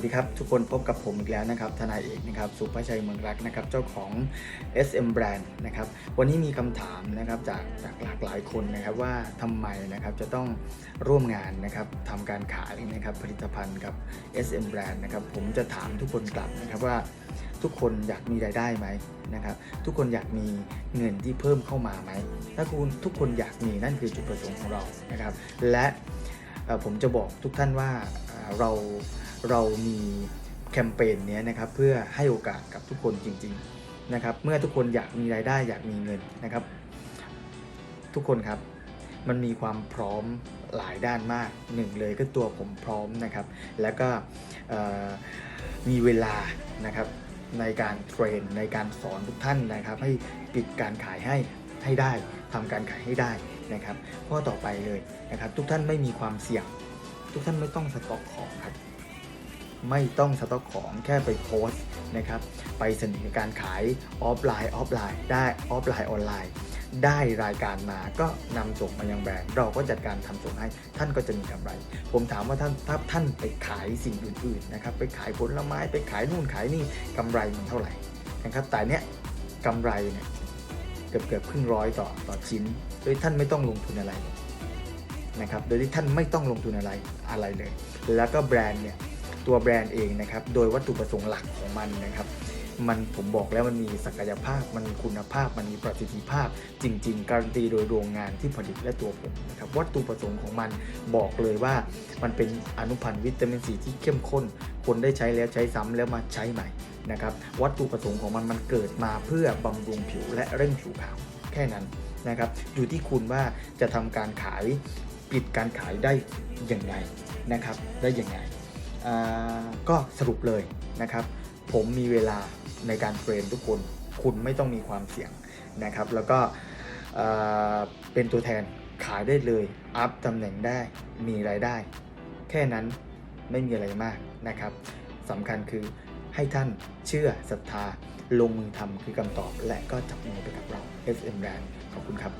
วัสดีครับ ทุกคนพบกับผมอีกแล้วนะครับทนายเอกนะครับสุภชัยเมืองรักนะครับเจ้าของ SM Brand นะครับวันนี้มีคำถามนะครับจากจากหลากหลายคนนะครับว่าทำไมนะครับจะต้องร่วมงานนะครับทำการขายนะครับผลิตภัณฑ์กับ SM Brand นะครับผมจะถามทุกคนกลับนะครับว่าทุกคนอยากมีรายได้ไหมนะครับทุกคนอยากมีเงินที่เพิ่มเข้ามาไหมถ้าคุณทุกคนอยากมีนั่นคือจุดประสงค์ของเรานะครับและผมจะบอกทุกท่านว่าเรา เรามีแคมเปญนี้นะครับเพื่อให้โอกาสกับทุกคนจริงๆนะครับเมื่อทุกคนอยากมีรายได้อยากมีเงินนะครับ ทุกคนครับมันมีความพร้อมหลายด้านมากหนึ่งเลยก็ตัวผมพร้อมนะครับ แล้วก็มีเวลานะครับในการเทรนในการสอนทุกท่านนะครับ ให้ปิดการขายให้ให้ได้ทำการขายให้ได้นะครับข้อต่อไปเลยนะครับ ทุกท่านไม่มีความเสี่ยง ทุกท่านไม่ต้องสต็อกของครับ ไม่ต้องสต็อกของแค่ไปโพสต์นะครับไปเสนอการขายออฟไลน์ออฟไลน์ได้ออฟไลน์ออนไลน์ ได้รายการมาก็นำส่งมายังแบรนด์เราก็จัดการทำส่งให้ท่านก็จะมีกำไร ผมถามว่าท่านถ้าท่านไปขายสิ่งอื่นๆนะครับไปขายผลไม้ไปขายนู่นขายนี่กำไรมันเท่าไหร่นะครับแต่เนี้ยกำไรเนี่ยเกือบเกือบครึ่งร้อยต่อต่อชิ้น โดยท่านไม่ต้องลงทุนอะไรนะครับ โดยที่ท่านไม่ต้องลงทุนอะไรอะไรเลย แล้วก็แบรนด์เนี่ย ตัวแบรนด์เองนะครับ โดยวัตถุประสงค์หลักของมันนะครับ มันผมบอกแล้วมันมีศักยภาพ มันคุณภาพ มันมีประสิทธิภาพ จริง ๆ การันตีโดยโรงงานที่ผลิตและตัวผมนะครับ วัตถุประสงค์ของมันบอกเลยว่า มันเป็นอนุพันธ์วิตามินซีที่เข้มข้น คนได้ใช้แล้วใช้ซ้ำแล้วมาใช้ใหม่นะครับ วัตถุประสงค์ของมันมันเกิดมาเพื่อบำรุงผิวและเร่งผิวขาวแค่นั้นนะครับ อยู่ที่คุณว่าจะทำการขายปิดการขายได้อย่างไรนะครับ ได้อย่างไร ก็สรุปเลยนะครับ ผมมีเวลาในการเทรนทุกคน คุณไม่ต้องมีความเสี่ยงนะครับ แล้วก็เป็นตัวแทนขายได้เลย อัพตำแหน่งได้ มีรายได้ แค่นั้นไม่มีอะไรมากนะครับสำคัญคือให้ท่านเชื่อศรัทธา ลงมือทำคือคำตอบ และก็จับมือไปกับเรา SM Brand ขอบคุณครับ